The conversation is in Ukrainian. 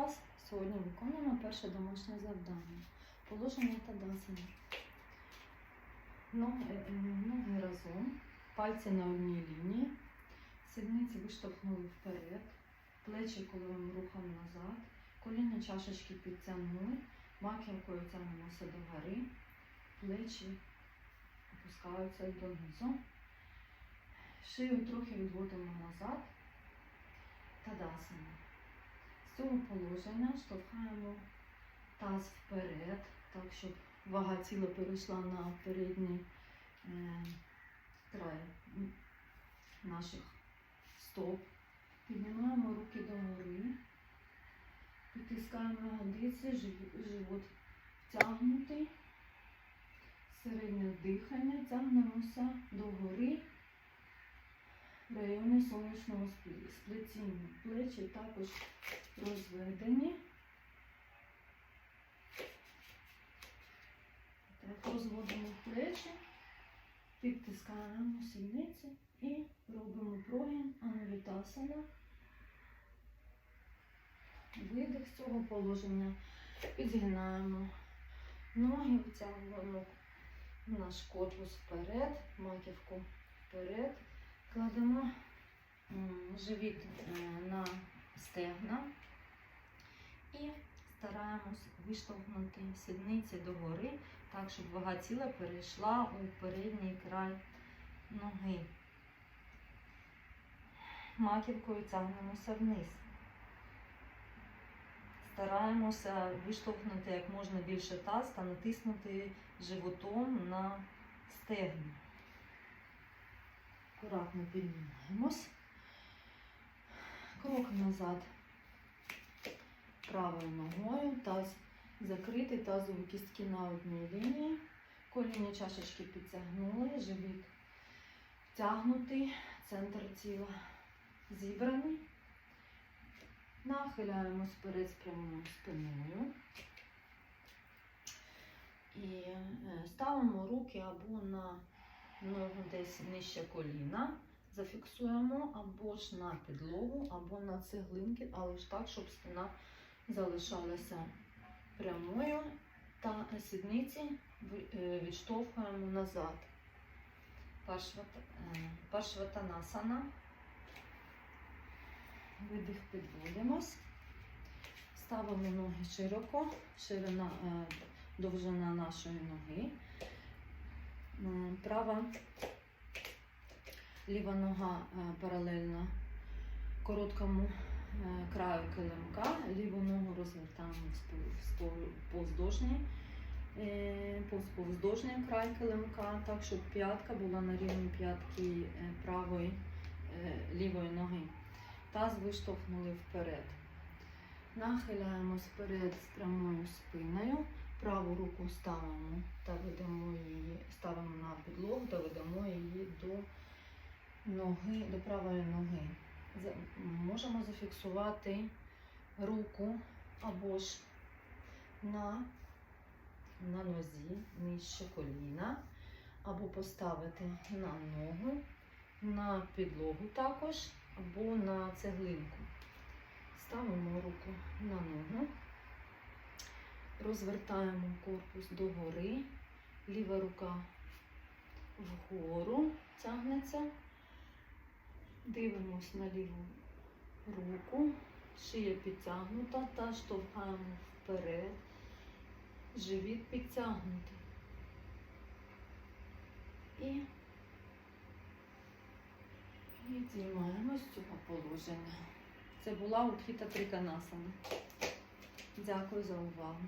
вас! Сьогодні виконуємо перше домашнє завдання. Положення Тадасана. Ноги, е, ноги разом, пальці на одній лінії, сідниці виштовхнули вперед, плечі коловим рухом назад, коління чашечки підтягнули, маківкою тягнемося догори, плечі опускаються донизу. Шию трохи відводимо назад. Тадасана. З цього положення штовхаємо таз вперед, так, щоб вага тіла перейшла на передній е, край наших стоп. Піднімаємо руки догори, підтискаємо ягодиці, живот втягнутий, середнє дихання, тягнемося догори в районі сонячного сплетіння. Плечі також розведені. Так, розводимо плечі, підтискаємо сідниці і робимо прогін анавітасана. Видих з цього положення. Підгинаємо ноги, витягуємо наш корпус вперед, маківку вперед. Кладемо живіт е, на стегна і стараємось виштовхнути сідниці догори, так, щоб вага тіла перейшла у передній край ноги. Маківкою тягнемося вниз. Стараємося виштовхнути як можна більше таз та натиснути животом на стегна. Акуратно піднімаємось. Крок назад правою ногою, таз закритий, тазові кістки на одній лінії. Коління чашечки підтягнули, живіт втягнутий, центр тіла зібраний. Нахиляємось вперед з прямою спиною. І е, ставимо руки або на ногу десь нижче коліна, зафіксуємо або ж на підлогу, або на цеглинки, але ж так, щоб спина залишалася прямою та сідниці е, відштовхуємо назад. Паршвата- е, Паршватанасана. Видих підводимось. Ставимо ноги широко, ширина, е, довжина нашої ноги. М, Права ліва нога е, паралельно короткому е, краю килимка, ліву ногу розвертаємо повздовжній, е, повздовжній край килимка, так, щоб п'ятка була на рівні п'ятки е, правої е, лівої ноги. Таз виштовхнули вперед. Нахиляємось вперед з прямою спиною. Праву руку ставимо та ведемо її, ставимо на підлогу та ведемо її до ноги, до правої ноги. Можемо зафіксувати руку або ж на, на нозі нижче коліна, або поставити на ногу, на підлогу також, або на цеглинку. Ставимо руку на ногу. Розвертаємо корпус догори, ліва рука вгору тягнеться. Дивимось на ліву руку, шия підтягнута та штовхаємо вперед, живіт підтягнутий. І відіймаємось з цього положення. Це була Утхіта Триканасана. Дякую за увагу.